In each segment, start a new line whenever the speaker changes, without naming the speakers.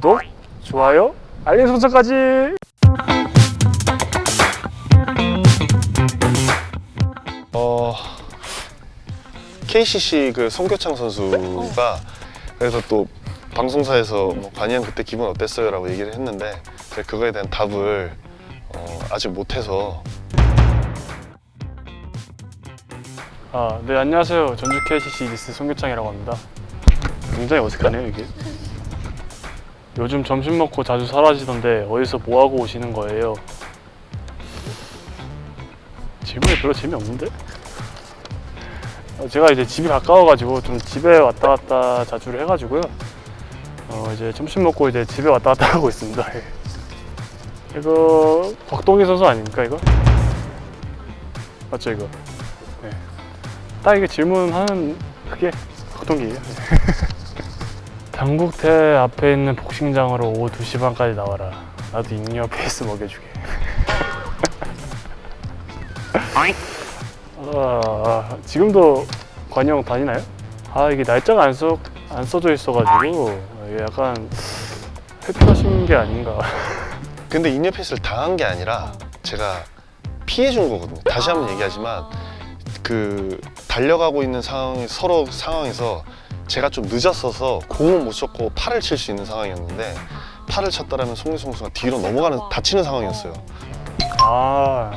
구독, 좋아요, 알림 설정까지.
어 KCC 그 송교창 선수가 그래서 또 방송사에서 뭐 관이형 그때 기분 어땠어요라고 얘기를 했는데 제가 그거에 대한 답을 어, 아직 못해서
아, 네 안녕하세요. 전주 KCC 이디스 송교창이라고 합니다. 굉장히 어색하네요 이게. 요즘 점심 먹고 자주 사라지던데 어디서 뭐 하고 오시는 거예요? 질문이 별로 재미없는데? 어, 제가 이제 집이 가까워가지고 좀 집에 왔다 갔다 자주를 해가지고요. 어 이제 점심 먹고 이제 집에 왔다 갔다 하고 있습니다. 예. 이거 곽동희 선수 아닙니까 이거? 맞죠 이거? 네. 딱 이게 질문하는 그게 곽동기예요. 당국대 앞에 있는 복싱장으로 오후 2시 반까지 나와라. 나도 잉여 페이스 먹여주게. 아, 지금도 관영 다니나요? 아 이게 날짜가 안, 써, 안 써져 있어가지고 이게 약간 회피하신 게 아닌가.
근데 인연 패스를 당한 게 아니라 제가 피해 준 거거든요. 다시 한번 얘기하지만 그 달려가고 있는 상황 서로 상황에서 제가 좀 늦었어서 공을 못 쳤고 팔을 칠 수 있는 상황이었는데 팔을 쳤다라면 송유성 선수가 뒤로 넘어가는 다치는 상황이었어요.
아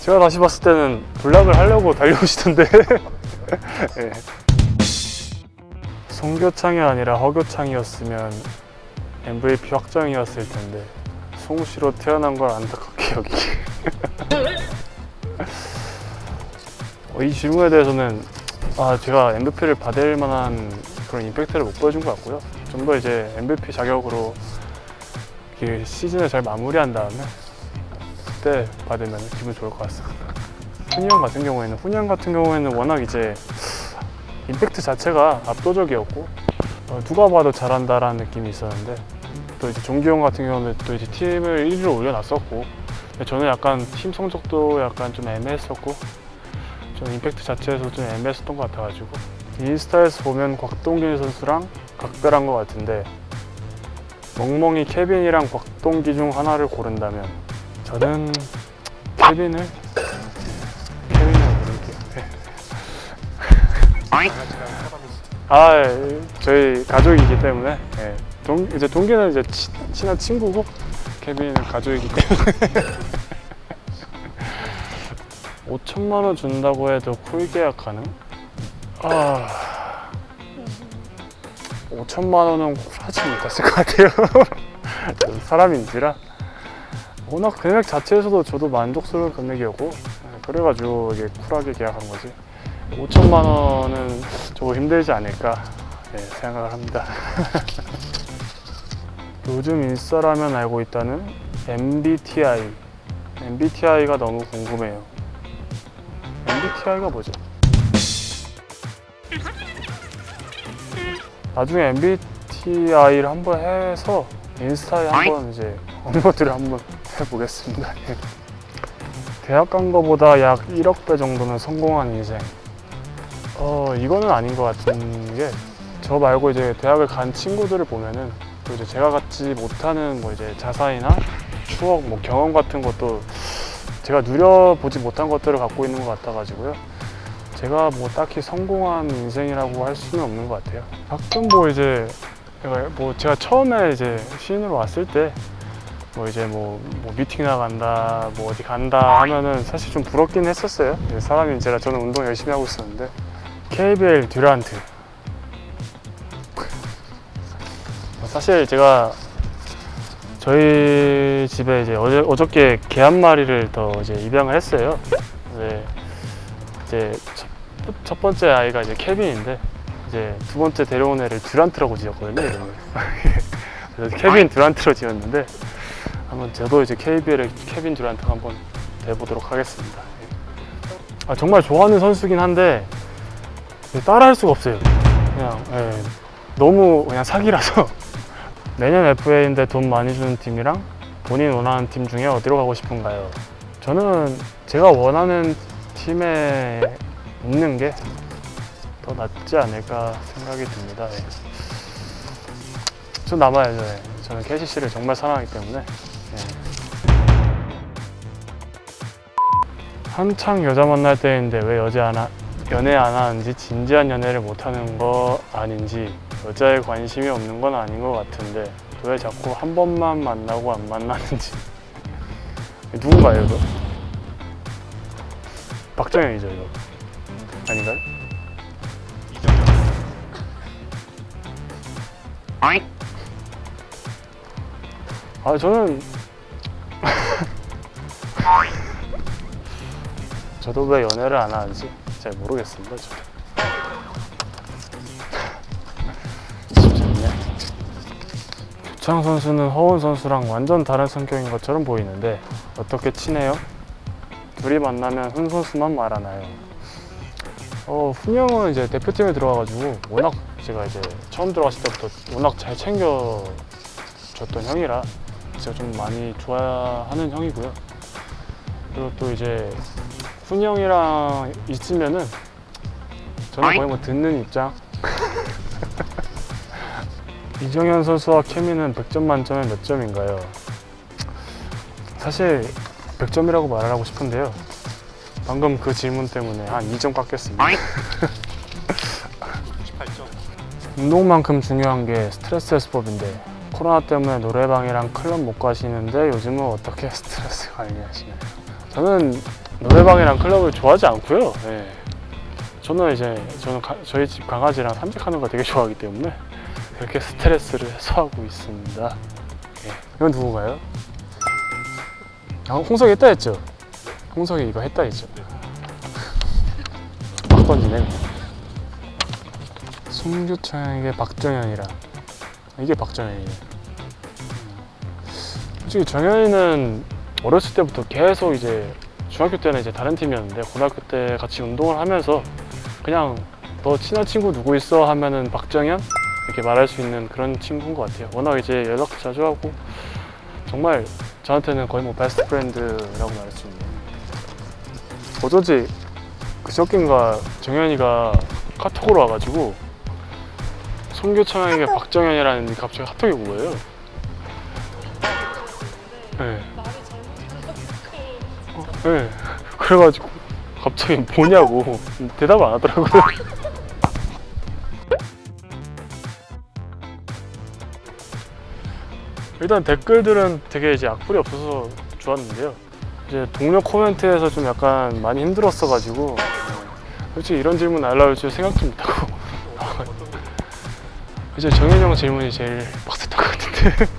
제가 다시 봤을 때는 블락을 하려고 달려오시던데 예. 송교창이 아니라 허교창이었으면 MVP 확정이었을 텐데 송씨로 태어난 걸 안타깝게 여기 이 질문에 대해서는 아 제가 MVP를 받을 만한 그런 임팩트를 못 보여준 것 같고요 좀 더 이제 MVP 자격으로 시즌을 잘 마무리한 다음에 그때 받으면 기분 좋을 것 같습니다. 훈영 같은 경우에는 훈영 같은 경우에는 워낙 이제 임팩트 자체가 압도적이었고 어, 누가 봐도 잘한다라는 느낌이 있었는데 또 이제 종기형 같은 경우는 또 이제 팀을 1위로 올려놨었고 저는 약간 팀 성적도 약간 좀 애매했었고 좀 임팩트 자체에서 좀 애매했었던 것 같아가지고 인스타에서 보면 곽동길 선수랑 각별한 것 같은데 멍멍이 케빈이랑 곽동기 중 하나를 고른다면 저는 케빈을 케빈을 고를게요. 네. 아, 예, 저희 가족이기 때문에 예. 동 이제 동기는 이제 치, 친한 친구고 케빈은 가족이기 때문에 5천만 원 준다고 해도 쿨 계약 가능? 아 5천만 원은 쿨하지 못했을 것 같아요. 사람인지라. 워낙 금액 자체에서도 저도 만족스러운 금액이었고 예, 그래가지고 이게 쿨하게 계약한 거지 5천만 원은 조금 힘들지 않을까 예, 생각을 합니다 요즘 인싸라면 알고 있다는 MBTI MBTI가 너무 궁금해요 MBTI가 뭐죠? 나중에 MBTI를 한번 해서 인스타에 한번 이제 업로드를 한번 해보겠습니다. 예. 대학 간 거보다 약 1억 배 정도는 성공한 인생. 어 이거는 아닌 것 같은 게 저 말고 이제 대학을 간 친구들을 보면은 또 이제 제가 갖지 못하는 뭐 이제 자산이나 추억, 뭐 경험 같은 것도 제가 누려보지 못한 것들을 갖고 있는 것 같아가지고요. 제가 뭐 딱히 성공한 인생이라고 할 수는 없는 것 같아요. 가끔 뭐 이제 제가 뭐 제가 처음에 이제 시인으로 왔을 때 뭐 이제 뭐, 뭐 미팅 나간다 뭐 어디 간다 하면은 사실 좀 부럽긴 했었어요 예, 사람인지라 저는 운동 열심히 하고 있었는데 KBL 듀란트 사실 제가 저희 집에 이제 어제, 어저께 개 한 마리를 더 이제 입양을 했어요 네, 이제 첫, 첫 번째 아이가 이제 케빈인데 이제 두 번째 데려온 애를 듀란트라고 지었거든요 이름을 그래서 케빈 듀란트로 지었는데 한번 저도 이제 KBL의 케빈 듀란트 한번 돼보도록 하겠습니다. 아, 정말 좋아하는 선수긴 한데 따라할 수가 없어요. 그냥 예, 너무 그냥 사기라서 내년 FA인데 돈 많이 주는 팀이랑 본인 원하는 팀 중에 어디로 가고 싶은가요? 저는 제가 원하는 팀에 있는 게 더 낫지 않을까 생각이 듭니다. 예. 전 남아야죠. 예. 저는 KCC를 정말 사랑하기 때문에. 예. 한창 여자 만날 때인데 왜 여자 안 하, 연애 안 하는지 진지한 연애를 못 하는 거 아닌지 여자에 관심이 없는 건 아닌 것 같은데 왜 자꾸 한 번만 만나고 안 만나는지 누군가요 이거? 박정현이죠 이거 아닌가요? 아 저는 저도 왜 연애를 안 하는지 잘 모르겠습니다. 저. 쉽 교창 선수는 허운 선수랑 완전 다른 성격인 것처럼 보이는데 어떻게 친해요? 둘이 만나면 훈 선수만 말하나요? 어, 훈 형은 이제 대표팀에 들어와가지고 워낙 제가 이제 처음 들어갔을 때부터 워낙 잘 챙겨줬던 형이라 제가 좀 많이 좋아하는 형이고요. 그리고 또 이제 훈 형이랑 있으면은 저는 거의 뭐 듣는 입장. 이정현 선수와 케미는 100점 만점에 몇 점인가요? 사실 100점이라고 말을 하고 싶은데요. 방금 그 질문 때문에 한 2점 깎였습니다.
98점.
운동만큼 중요한 게 스트레스 해소법인데 코로나 때문에 노래방이랑 클럽 못 가시는데 요즘은 어떻게 스트레스 관리하시나요? 저는 노래방이랑 클럽을 좋아하지 않고요. 예. 저는 이제 저는 가- 저희 집 강아지랑 산책하는 거 되게 좋아하기 때문에 그렇게 스트레스를 해소하고 있습니다. 예. 이건 누군가요? 아, 홍석이 했다 했죠? 홍석이 이거 했다 했죠? 막 던지네. 그냥. 송교창에게 박정현이라 이게 박정현이에요. 솔직히 정현이는 어렸을 때부터 계속 이제 중학교 때는 이제 다른 팀이었는데 고등학교 때 같이 운동을 하면서 그냥 너 친한 친구 누구 있어 하면은 박정현 이렇게 말할 수 있는 그런 친구인 것 같아요. 워낙 이제 연락도 자주 하고 정말 저한테는 거의 뭐 베스트 프렌드라고 말할 수 있는. 어쩌지 그 셔กิ้가 정현이가 카톡으로 와가지고 송교창에게 박정현이라는 갑자기 카톡이 온 거예요. 네. 어, 네. 그래가지고 갑자기 뭐냐고 대답을 안 하더라고요. 일단 댓글들은 되게 이제 악플이 없어서 좋았는데요. 이제 동료 코멘트에서 좀 약간 많이 힘들었어가지고 네. 솔직히 이런 질문 날라올 줄 생각도 못하고 이제 정현이 형 질문이 제일 빡셌던 것 같은데